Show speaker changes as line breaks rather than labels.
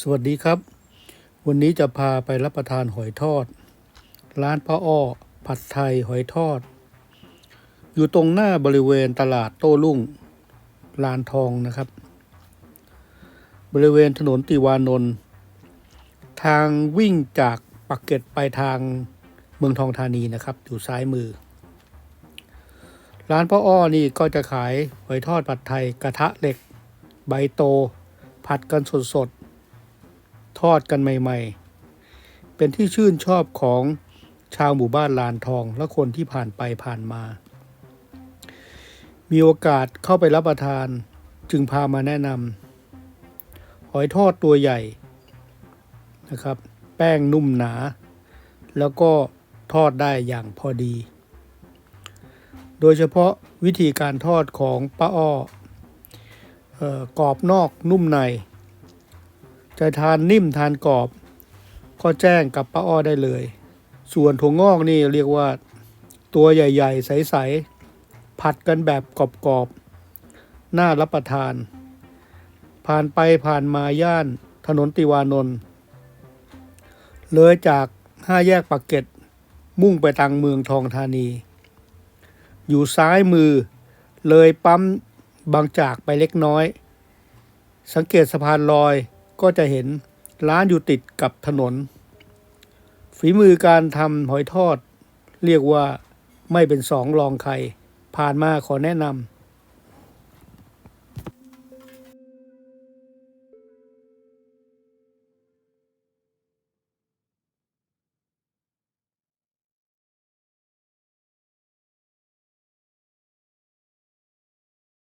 สวัสดีครับ วันนี้จะพาไปรับประทานหอยทอด ร้านป้าอ้อ ผัดไทยหอยทอด อยู่ตรงหน้าบริเวณตลาดโต้รุ่งลานทองนะครับ บริเวณถนนติวานนท์ทางวิ่งจากปักเกร็ดไปทางเมืองทองธานีนะครับ อยู่ซ้ายมือ ร้านป้าอ้อนี่ก็จะขายหอยทอดผัดไทยกระทะเหล็ก ใบโต ผัดกันสดๆ ทอดกันใหม่ ๆ เป็นที่ชื่นชอบของชาวหมู่บ้านลานทองและคนที่ผ่านไปผ่านมา มีโอกาสเข้าไปรับประทานจึงพามาแนะนำหอยทอดตัวใหญ่นะครับ แป้งนุ่มหนา แล้วก็ทอดได้อย่างพอดี โดยเฉพาะวิธีการทอดของป้าอ้อออกรอบนอกนุ่มใน จะทานนิ่มทานกรอบ ก็แจ้งกับป้าอ้อได้เลย ส่วนถั่วงอกนี่เรียกว่า ตัวใหญ่ ๆ ใส ๆ ผัดกันแบบกรอบๆน่ารับประทาน ผ่านไปผ่านมาย่านถนนติวานนท์เลยจากห้าแยกปากเกร็ดมุ่งไปทางเมืองทองธานี อยู่ซ้ายมือเลยปั๊มบางจากไปเล็กน้อย สังเกตสะพานลอย ก็จะเห็นร้านอยู่ติดกับถนน ฝีมือการทำหอยทอด เรียกว่าไม่เป็นสองรองใครผ่านมาขอแนะนำ